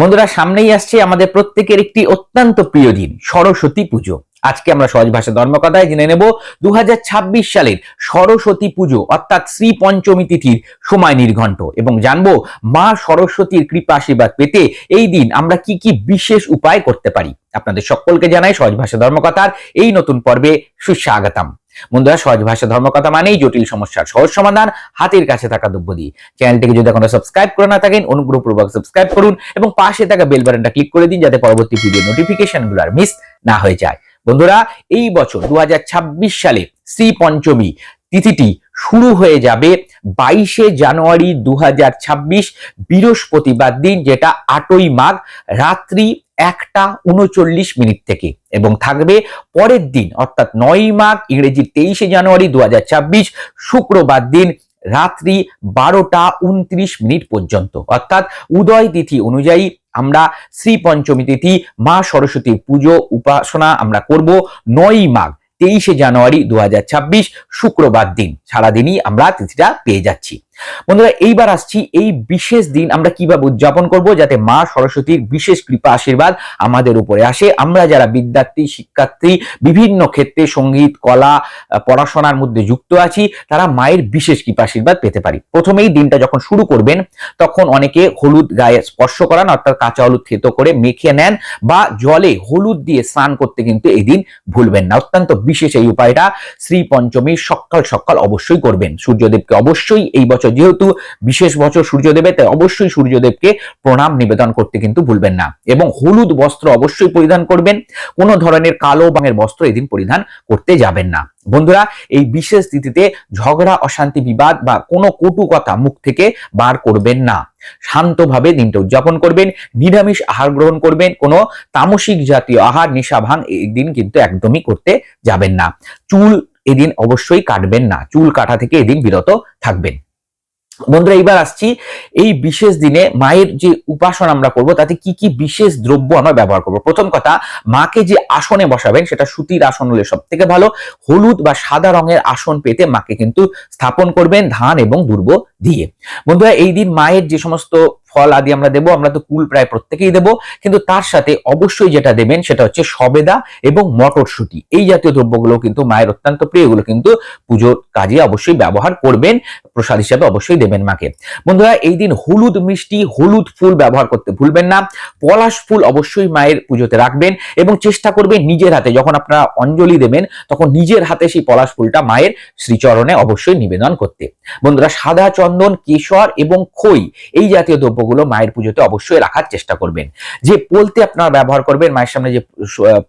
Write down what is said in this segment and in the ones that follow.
বন্ধুরা, সামনেই আসছে আমাদের প্রত্যেকের একটি অত্যন্ত প্রিয় দিন, সরস্বতী পুজো। আজকে আমরা সহজ ভাষা ধর্মকথায় জেনে নেব দু হাজার ছাব্বিশ সালের সরস্বতী পুজো, অর্থাৎ শ্রী পঞ্চমী তিথির সময় নির্ঘণ্ট। এবং জানব, মা সরস্বতীর কৃপা আশীর্বাদ পেতে এই দিন আমরা কি কি বিশেষ উপায় করতে পারি। আপনাদের সকলকে জানাই সহজ ভাষা ধর্মকথার এই নতুন পর্বে সুস্বাগতম। বন্ধুরা, সহজ ভাষা ধর্মকথা মানেই জটিল সমস্যার সহজ সমাধান, হাতের কাছে থাকা দ্রব্য দিয়ে চ্যানেলটিকে যদি এখনও সাবস্ক্রাইব করে না থাকেন, অনুগ্রহপূর্বক সাবস্ক্রাইব করুন এবং পাশে থাকা বেল বাটনটা ক্লিক করে দিন যাতে পরবর্তী ভিডিও নোটিফিকেশনগুলো আর মিস না হয়ে যায়। বন্ধুরা, এই বছর দু হাজার ছাব্বিশ সালে শ্রী পঞ্চমী তিথিটি শুরু হয়ে যাবে বাইশে জানুয়ারি দু হাজার ছাব্বিশ বৃহস্পতিবার দিন, যেটা আটই মাঘ রাত্রি একটা উনচল্লিশ মিনিট থেকে। এবং থাকবে পরের দিন, অর্থাৎ নয় মাঘ, ইংরেজি তেইশে জানুয়ারি দু হাজার ছাব্বিশ শুক্রবার দিন রাত্রি বারোটা উনত্রিশ মিনিট পর্যন্ত। অর্থাৎ উদয় তিথি অনুযায়ী আমরা শ্রী পঞ্চমী তিথি, মা সরস্বতী পুজো, উপাসনা আমরা করব নয় মাঘ। তেইশে জানুয়ারি দু হাজার ছাব্বিশ শুক্রবার দিন। সারাদিনই আমরা তিথিটা পেয়ে যাচ্ছি। বন্ধুরা, এইবার আসছি এই বিশেষ দিন আমরা কীভাবে উদযাপন করব যাতে মা সরস্বতীর বিশেষ কৃপা, আশীর্বাদ আমাদের উপরে আসে। আমরা যারা বিদ্যার্থী, শিক্ষার্থী, বিভিন্ন ক্ষেত্রে সংগীত, কলা পড়াশোনার মধ্যে যুক্ত আছি, তারা মায়ের বিশেষ কৃপা, আশীর্বাদ পেতে পারি। প্রথমেই দিনটা যখন শুরু করবেন, তখন অনেকে হলুদ গায়ে স্পর্শ করান, অর্থাৎ কাঁচা হলুদ থেতো করে মেখে নেন বা জলে হলুদ দিয়ে স্নান করতে কিন্তু এই দিন ভুলবেন না। অত্যন্ত বিশেষ এই উপায়টা শ্রী পঞ্চমীর সকাল সকাল অবশ্যই করবেন। সূর্যদেবকে অবশ্যই এই বছর যেহেতু বিশেষ বছর সূর্যদেবের তাই অবশ্যই সূর্যদেবকে প্রণাম নিবেদন করতে কিন্তু ভুলবেন না। এবং হলুদ বস্ত্র অবশ্যই পরিধান করবেন। কোনো ধরনের কালো বাঙের বস্ত্র এদিন পরিধান করতে যাবেন না। বন্ধুরা, এই বিশেষ তিথিতে ঝগড়া, অশান্তি, বিবাদ বা কোনো কটু কথা মুখ থেকে বার করবেন না। শান্তভাবে দিনটা উদযাপন করবেন, নিরামিষ আহার গ্রহণ করবেন, কোনো তামসিক জাতীয় আহার, নেশা ভাঙ এই দিন কিন্তু একদমই করতে যাবেন না। চুল এদিন অবশ্যই কাটবেন না। চুল কাটা থেকে এদিন বিরত থাকবেন। বন্ধুরা, এইবার আসছি এই বিশেষ দিনে মায়ের যে উপাসনা আমরা করব, তাতে কি কি বিশেষ দ্রব্য আমরা ব্যবহার করব? প্রথম কথা, মাকে যে আসনে বসাবেন, সেটা সুতির আসন হলে সব থেকে ভালো। হলুদ বা সাদা রঙের আসন পেতে মাকে কিন্তু স্থাপন করবেন ধান এবং দুর্ব দিয়ে। বন্ধুরা, এই দিন মায়ের যে সমস্ত ফল আদি আমরা দেবো, আমরা তো কুল প্রায় প্রত্যেকেই দেবো, কিন্তু তার সাথে অবশ্যই যেটা দেবেন সেটা হচ্ছে সবেদা এবং মটরশুটি। এই জাতীয় দ্রব্যগুলো কিন্তু মায়ের অত্যন্ত প্রিয়, এগুলো কিন্তু পুজোর কাজে অবশ্যই ব্যবহার করবেন, প্রসাদ হিসাবে অবশ্যই দেবেন মাকে। বন্ধুরা, এই দিন হলুদ মিষ্টি, হলুদ ফুল ব্যবহার করতে ভুলবেন না, পলাশ ফুল অবশ্যই মায়ের পুজোতে রাখবেন এবং চেষ্টা করবেন নিজের হাতে, যখন আপনারা অঞ্জলি দেবেন, তখন নিজের হাতে সেই পলাশ ফুলটা মায়ের শ্রীচরণে অবশ্যই নিবেদন করতে। বন্ধুরা, সাদা চন্দন, কেশর এবং খই এই জাতীয় দ্রব্যগুলো মায়ের পুজোতে অবশ্যই রাখার চেষ্টা করবেন। যে পোলতে আপনারা ব্যবহার করবেন, মায়ের সামনে যে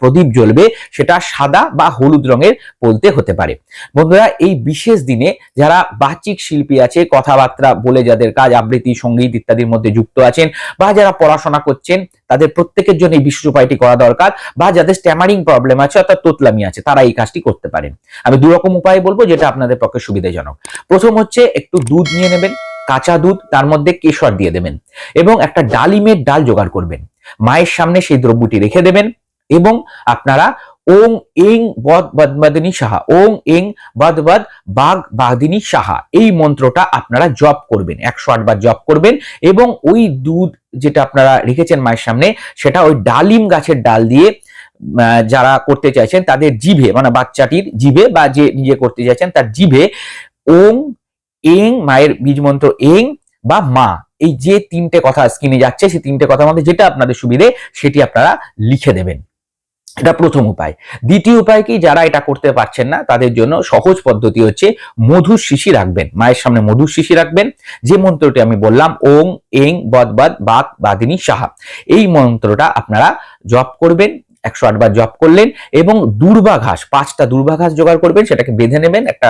প্রদীপ জ্বলবে, সেটা সাদা বা হলুদ রঙের পোলতে হতে পারে। বন্ধুরা, এই বিশেষ দিনে যারা বাহ্যিক শিল্পী আছে, কথাবার্তা বলে যাদের কাজ, আবৃত্তি, সংগীত ইত্যাদির মধ্যে যুক্ত আছেন বা যারা পড়াশোনা করছেন তাদের প্রত্যেকের জন্য এই বিশেষ উপায়টি করা দরকার বা যাদের স্ট্যামারিং প্রবলেম আছে অর্থাৎ তোতলামি আছে তারা এই কাজটি করতে পারেন। আমি দু রকম উপায় বলব যেটা আপনাদের পক্ষে সুবিধাজনক। প্রথম হচ্ছে একটু দুধ নিয়ে নেবেন, কাঁচা দুধ, তার মধ্যে কেশর দিয়ে দেবেন এবং একটা ডালিমের ডাল জোগাড় করবেন। মায়ের সামনে সেই দ্রব্যটি রেখে দেবেন এবং আপনারা ওং এং বদ বদমাদিনী সাহা, ওং এং বদ বদ বাঘ বাদিনী সাহা। এই মন্ত্রটা আপনারা জপ করবেন, একশো আটবার জপ করবেন এবং ওই দুধ যেটা আপনারা রেখেছেন মায়ের সামনে, সেটা ওই ডালিম গাছের ডাল দিয়ে যারা করতে চাইছেন তাদের জিভে মানে বাচ্চাটির জিভে বা যে নিজে করতে চাইছেন তার জিভে ওং এং মায়ের বীজ মন্ত্র এং বা মা। এই যে তিনটে কথা স্ক্রিনে যাচ্ছে সেই তিনটে কথার মধ্যে যেটা আপনাদের সুবিধে, সেটি আপনারা লিখে দেবেন। এটা প্রথম উপায়। দ্বিতীয় উপায় কি? যারা এটা করতে পারছেন না, তাদের জন্য সহজ পদ্ধতি হচ্ছে মধুর শিশি রাখবেন। মায়ের সামনে মধুর শিশি রাখবেন। যে মন্ত্রটি আমি বললাম, ওং, এং, বদ বদ বাক বাদিনী, সাহা। এই মন্ত্রটা আপনারা জপ করবেন, একশো আটবার জপ করলেন এবং দুর্বা ঘাস পাঁচটা দুর্বা ঘাস জোগাড় করবেন, সেটাকে বেঁধে নেবেন, একটা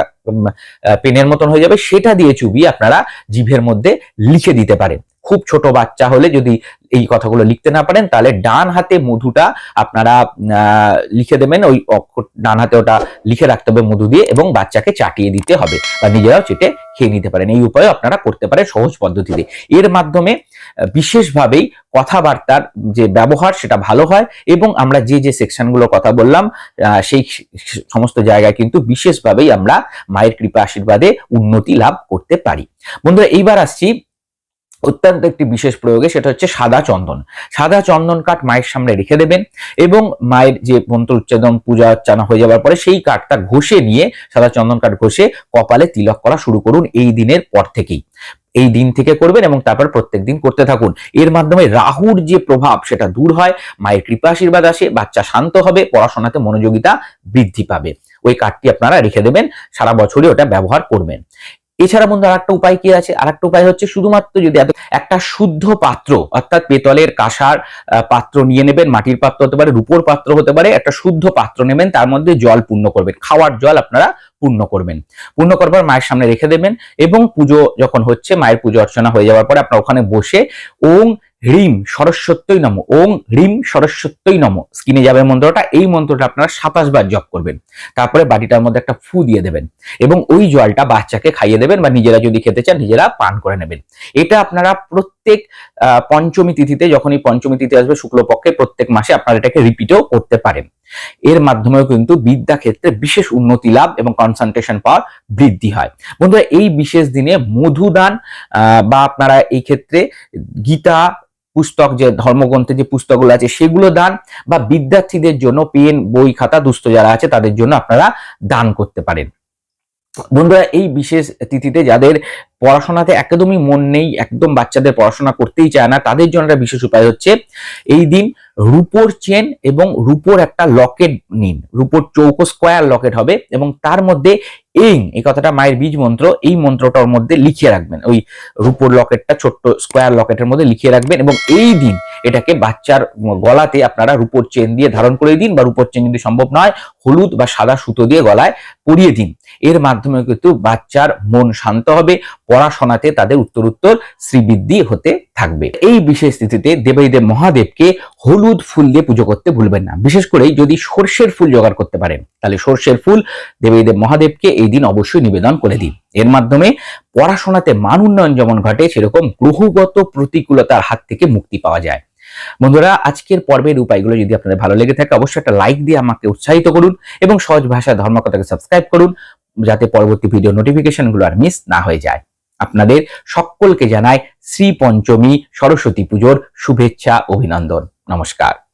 পেনের মতন হয়ে যাবে। সেটা দিয়ে চুবিয়ে আপনারা জিভের মধ্যে লিখে দিতে পারেন। খুব ছোট বাচ্চা হলে যদি এই কথাগুলো লিখতে না পারেন, তাহলে ডান হাতে মধুটা আপনারা লিখে দেবেন, ওই ডান হাতে ওটা লিখে রাখতে হবে মধু দিয়ে এবং বাচ্চাকে চাটিয়ে দিতে হবে বা নিজেরাও চেটে খেয়ে নিতে পারেন। এই উপায় আপনারা করতে পারেন সহজ পদ্ধতিতে। এর মাধ্যমে বিশেষভাবেই কথাবার্তার যে ব্যবহার সেটা ভালো হয় এবং আমরা যে যে সেকশনগুলো কথা বললাম সেই সমস্ত জায়গায় কিন্তু বিশেষভাবেই আমরা মায়ের কৃপা আশীর্বাদে উন্নতি লাভ করতে পারি। বন্ধুরা, এইবার আসছি অত্যন্ত একটি বিশেষ প্রয়োগে, সেটা হচ্ছে সাদা চন্দন। সাদা চন্দন কাঠ মায়ের সামনে রেখে দেবেন এবং মায়ের যে মন্ত্র উচ্চাদন পূজা অর্চনা হয়ে যাওয়ার পরে সেই কাঠটা ঘষে নিয়ে সাদা চন্দন কাঠ ঘষে কপালে তিলক করা শুরু করুন এই দিনের পর থেকেই। এই দিন থেকে করবেন এবং তারপর প্রত্যেক দিন করতে থাকুন। এর মাধ্যমে রাহুর যে প্রভাব, সেটা দূর হয়, মায়ের কৃপা আশীর্বাদ আসে, বাচ্চা শান্ত হবে, পড়াশোনাতে মনোযোগিতা বৃদ্ধি পাবে। ওই কার্ডটি আপনারা রেখে দেবেন, সারা বছরই ওটা ব্যবহার করবেন। এছাড়া বন্ধু আর একটা উপায় কি আছে? আর একটা উপায় হচ্ছে শুধুমাত্র যদি একটা শুদ্ধ পাত্র, অর্থাৎ পেতলের কাঁসার পাত্র নিয়ে নেবেন, মাটির পাত্র হতে পারে, রূপোর পাত্র হতে পারে, একটা শুদ্ধ পাত্র নেবেন, তার মধ্যে জল পূর্ণ করবেন। খাওয়ার জল আপনারা পূর্ণ করবেন। পূর্ণ করবার মায়ের সামনে রেখে দেবেন এবং পুজো যখন হচ্ছে, মায়ের পুজো অর্চনা হয়ে যাওয়ার পরে আপনার ওখানে বসে ওং হ্রিম সরস্বত্যই নম, ওং হ্রিম সরস্বত্যই নম। স্ক্রিনে যাবে মন্ত্রটা, এই মন্ত্রটা আপনারা সাতাশ বার জপ করবেন। তারপরে বাটিটার মধ্যে একটা ফু দিয়ে দেবেন এবং ওই জলটা বাচ্চাকে খাইয়ে দেবেন বা নিজেরা যদি খেতে চান, নিজেরা পান করে নেবেন। এটা আপনারা প্রত্যেক পঞ্চমী তিথিতে, যখনই পঞ্চমী তিথি আসবে, শুক্লপক্ষে প্রত্যেক মাসে আপনারা এটাকে রিপিটও করতে পারেন। এর মাধ্যমেও কিন্তু বিদ্যা ক্ষেত্রে বিশেষ উন্নতি লাভ এবং কনসেন্ট্রেশন পাওয়ার বৃদ্ধি হয়। বন্ধুরা, এই বিশেষ দিনে মধুদান বা আপনারা এই ক্ষেত্রে গীতা পুস্তক যে ধর্মগ্রন্থের যে পুস্তকগুলো আছে, সেগুলো দান বা বিদ্যার্থীদের জন্য পেন, বই, খাতা, দুস্থ যারা আছে তাদের জন্য আপনারা দান করতে পারেন। বন্ধুরা, এই বিশেষ তিথিতে যাদের পড়াশোনাতে একদমই মন নেই, একদম বাচ্চাদের পড়াশোনা করতেই চায় না, তাদের জন্য একটা বিশেষ উপায় হচ্ছে এই দিন রূপোর চেন এবং রূপোর একটা লকেট নিন। রূপোর চৌকো, স্কোয়ার লকেট হবে এবং তার মধ্যে এই এই কথাটা মায়ের বীজ মন্ত্র, এই মন্ত্রটার মধ্যে লিখিয়ে রাখবেন। ওই রূপোর লকেটটা, ছোট্ট স্কোয়ার লকেটের মধ্যে লিখিয়ে রাখবেন এবং এই দিন এটাকে বাচ্চার গলাতে আপনারা রূপোর চেন দিয়ে ধারণ করে দিন বা রূপোর চেন যদি সম্ভব নয়, হলুদ বা সাদা সুতো দিয়ে গলায় পরিয়ে দিন। এর মাধ্যমে কিন্তু বাচ্চার মন শান্ত হবে পড়াশোনাতে তাদের উত্তরোত্তর শ্রীবৃদ্ধি হতে থাকবে। এই বিশেষ তিথিতে দেবাইদেব মহাদেবকে হলুদ ফুল দিয়ে পুজো করতে ভুলবেন না। বিশেষ করে যদি সর্ষের ফুল জোগাড় করতে পারেন, তাহলে সর্ষের ফুল দেবাইদেব মহাদেবকে এই দিন অবশ্যই নিবেদন করে দিন। এর মাধ্যমে পড়াশোনাতে মান উন্নয়ন যেমন ঘটে, সেরকম গ্রহগত প্রতিকূলতার হাত থেকে মুক্তি পাওয়া যায়। বন্ধুরা, আজকের পর্বের উপায়গুলো যদি আপনাদের ভালো লেগে থাকে, অবশ্যই একটা লাইক দিয়ে আমাকে উৎসাহিত করুন এবং সহজ ভাষায় ধর্মকথাকে সাবস্ক্রাইব করুন, যাতে পরবর্তী ভিডিও নোটিফিকেশনগুলো আর মিস না হয়ে যায়। আপনাদের সকলকে জানায় শ্রী পঞ্চমী সরস্বতী পুজোর শুভেচ্ছা অভিনন্দন। নমস্কার।